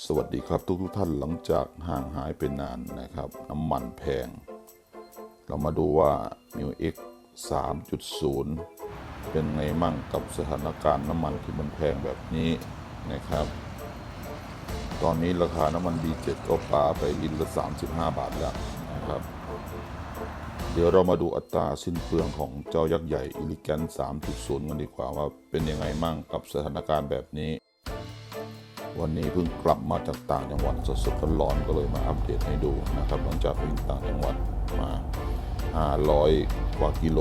สวัสดีครับทุกทุกท่านหลังจากห่างหายไปนานนะครับ น้ำมันแพง เรามาดูว่า m ิว X 3.0 เป็นไงมั่งกับสถานการณ์น้ำมันที่มันแพงแบบนี้นะครับ ตอนนี้ราคาน้ำมัน D7 ก็ปาไปลิตรละ 35 บาทแล้วนะครับ เดี๋ยวเรามาดูอัตราสิ้นเปลืองของเจ้ายักษ์ใหญ่อิลิแกน3.0 กันดีกว่าว่าเป็นยังไงมั่งกับสถานการณ์แบบนี้ วันนี้เพิ่งกลับมาจากต่างจังหวัดสดๆร้อนๆก็เลยมาอัปเดตให้ดูนะครับ หลังจากวิ่งต่างจังหวัดมา 500 กว่ากิโล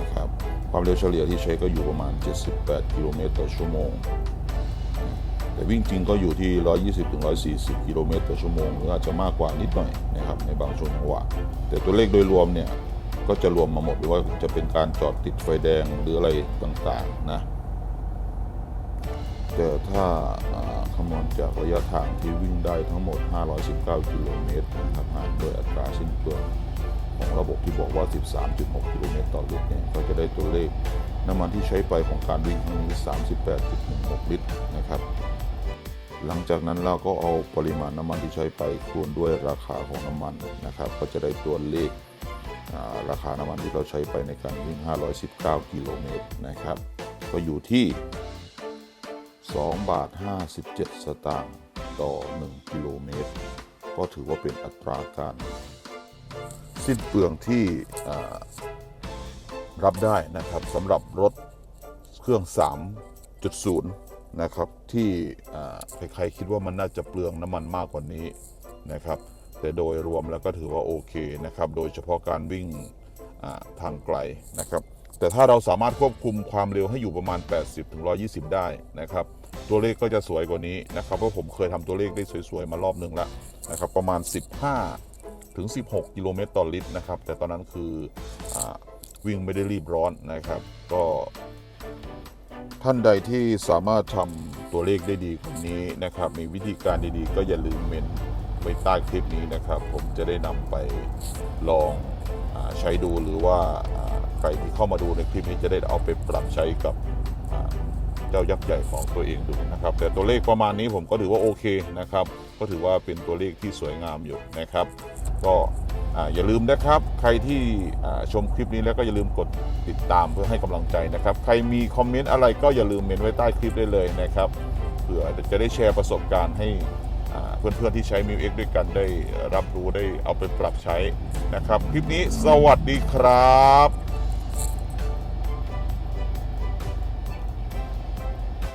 นะครับ ความเร็วเฉลี่ยที่ใช้ก็อยู่ประมาณ 78 กิโลเมตรต่อชั่วโมง แต่วิ่งจริงก็อยู่ที่ 120-140 กิโลเมตรต่อชั่วโมงหรืออาจจะมากกว่านิดหน่อยนะครับในบางช่วงจังหวะ แต่ตัวเลขโดยรวมเนี่ยก็จะรวมมาหมดหรือว่าจะเป็นการจอดติดไฟแดงหรืออะไรต่างๆนะ แต่ถ้าคำนวณจากระยะทางที่วิ่งได้ทั้งหมด 519 กิโลเมตรนะครับหารด้วยอัตราสิ้นเปลืองของระบบที่บอกว่า 13.6 กิโลเมตรต่อลิตรเนี่ยก็จะได้ตัวเลขน้ำมันที่ใช้ไปของการวิ่งครั้งนี้ 38.16 ลิตรนะครับ หลังจากนั้นเราก็เอาปริมาณน้ำมันที่ใช้ไปคูณด้วยราคาของน้ำมันนะครับ ก็จะได้ตัวเลขราคาน้ำมันที่เราใช้ไปในการวิ่ง 519 กิโลเมตรนะครับ ก็อยู่ที่ 2 บาท 57 สตางค์ต่อ 1 กิโลเมตร ก็ถือว่าเป็นอัตราการสิ้นเปลืองที่รับได้นะครับสำหรับรถเครื่อง 3.0 นะครับ ที่ใครๆคิดว่ามันน่าจะเปลืองน้ำมันมากกว่านี้นะครับ แต่โดยรวมแล้วก็ถือว่าโอเคนะครับ โดยเฉพาะการวิ่งทางไกลนะครับ แต่ถ้าเราสามารถควบคุมความเร็วให้อยู่ประมาณ 80-120 ได้นะครับ ตัวเลขก็จะสวยกว่านี้นะครับเพราะผมเคยทำตัวเลขได้สวยๆมารอบหนึ่งแล้วนะครับประมาณ 15 ถึง 16 กิโลเมตรต่อลิตรนะครับ แต่ตอนนั้นคืออวิ่งไม่ได้รีบร้อนนะครับ ก็ท่านใดที่สามารถทำตัวเลขได้ดีกว่านี้นะครับ มีวิธีการดีๆ ก็อย่าลืมเมนไว้ใต้คลิปนี้นะครับ ผมจะได้นำไปลองอใช้ดูหรือว่า ใครที่เข้ามาดูในคลิปนี้จะได้เอาไปปรับใช้กับเจ้ายักษ์ใหญ่ของตัวเองดูนะครับ แต่ตัวเลขประมาณนี้ผมก็ถือว่าโอเคนะครับ ก็ถือว่าเป็นตัวเลขที่สวยงามอยู่นะครับ ก็อย่าลืมนะครับ ใครที่ชมคลิปนี้แล้วก็อย่าลืมกดติดตามเพื่อให้กำลังใจนะครับ ใครมีคอมเมนต์อะไรก็อย่าลืมเมนไว้ใต้คลิปได้เลยนะครับเผื่อจะได้แชร์ประสบการณ์ให้เพื่อนๆที่ใช้มิวเอ็กด้วยกันได้รับรู้ได้เอาไปปรับใช้นะครับ คลิปนี้สวัสดีครับ